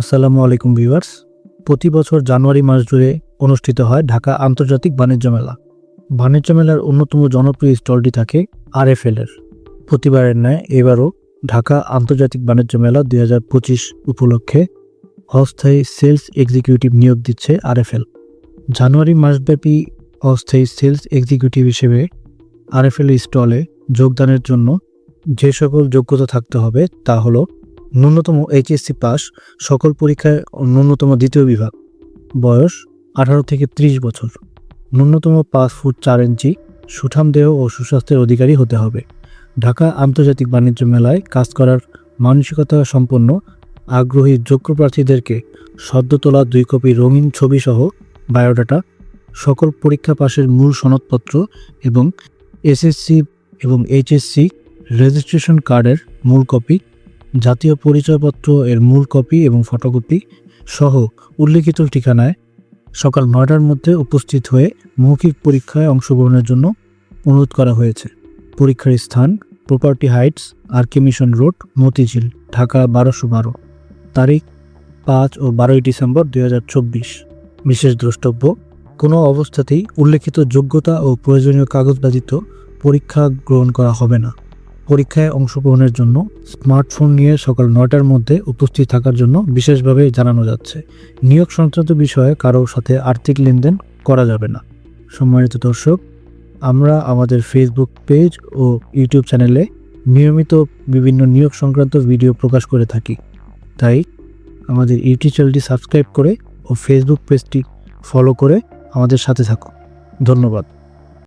আসসালামু আলাইকুম ভিউয়ার্স। প্রতি বছর জানুয়ারি মাস জুড়ে অনুষ্ঠিত হয় ঢাকা আন্তর্জাতিক বাণিজ্য মেলা। বাণিজ্য মেলার অন্যতম জনপ্রিয় স্টলটি থাকে আরএফএল এর প্রতিবারের ন্যায় এবারও ঢাকা আন্তর্জাতিক বাণিজ্য মেলা দুই হাজার পঁচিশ উপলক্ষে অস্থায়ী সেলস এক্সিকিউটিভ নিয়োগ দিচ্ছে আরএফএল। জানুয়ারি মাসব্যাপী অস্থায়ী সেলস এক্সিকিউটিভ হিসেবে আরএফএল স্টলে যোগদানের জন্য যে সকল যোগ্যতা থাকতে হবে তা হলো ন্যূনতম এইচএসসি পাস সকল পরীক্ষায় ন্যূনতম দ্বিতীয় বিভাগ। বয়স আঠারো থেকে ত্রিশ বছর। ন্যূনতম পাঁচ ফুট চার ইঞ্চি, সুঠাম দেহ ও সুস্বাস্থ্যের অধিকারী হতে হবে। ঢাকা আন্তর্জাতিক বাণিজ্য মেলায় কাজ করার মানসিকতা সম্পন্ন, আগ্রহী যোগ্য প্রার্থীদেরকে সদ্য তোলা দুই কপি রঙিন ছবিসহ বায়োডাটা, সকল পরীক্ষা পাশের মূল সনদপত্র এবং এসএসসি এবং এইচএসসি রেজিস্ট্রেশন কার্ডের মূল কপি জাতীয় পরিচয়পত্র এর মূল কপি এবং ফটোকপি সহ উল্লিখিত ঠিকানায় সকাল নয়টার মধ্যে উপস্থিত হয়ে মৌখিক পরীক্ষায় অংশগ্রহণের জন্য অনুরোধ করা হয়েছে। পরীক্ষার স্থান property heights RK mission road Motijheel, Dhaka বারোশো বারো। তারিখ, পাঁচ ও বারোই ডিসেম্বর দুই বিশেষ দ্রষ্টব্য, কোনো অবস্থাতেই উল্লেখিত যোগ্যতা ও প্রয়োজনীয় কাগজ ব্যতীত পরীক্ষা গ্রহণ করা হবে না। পরীক্ষায় অংশগ্রহণের জন্য স্মার্টফোন নিয়ে সকাল নয়টার মধ্যে উপস্থিত থাকার জন্য বিশেষভাবে জানানো যাচ্ছে। নিয়োগ সংক্রান্ত বিষয়ে কারোর সাথে আর্থিক লেনদেন করা যাবে না। সম্মানিত দর্শক, আমরা আমাদের ফেসবুক পেজ ও ইউটিউব চ্যানেলে নিয়মিত বিভিন্ন নিয়োগ সংক্রান্ত ভিডিও প্রকাশ করে থাকি। তাই আমাদের ইউটিউব চ্যানেলটি সাবস্ক্রাইব করে ও ফেসবুক পেজটি ফলো করে আমাদের সাথে থাকুন। ধন্যবাদ।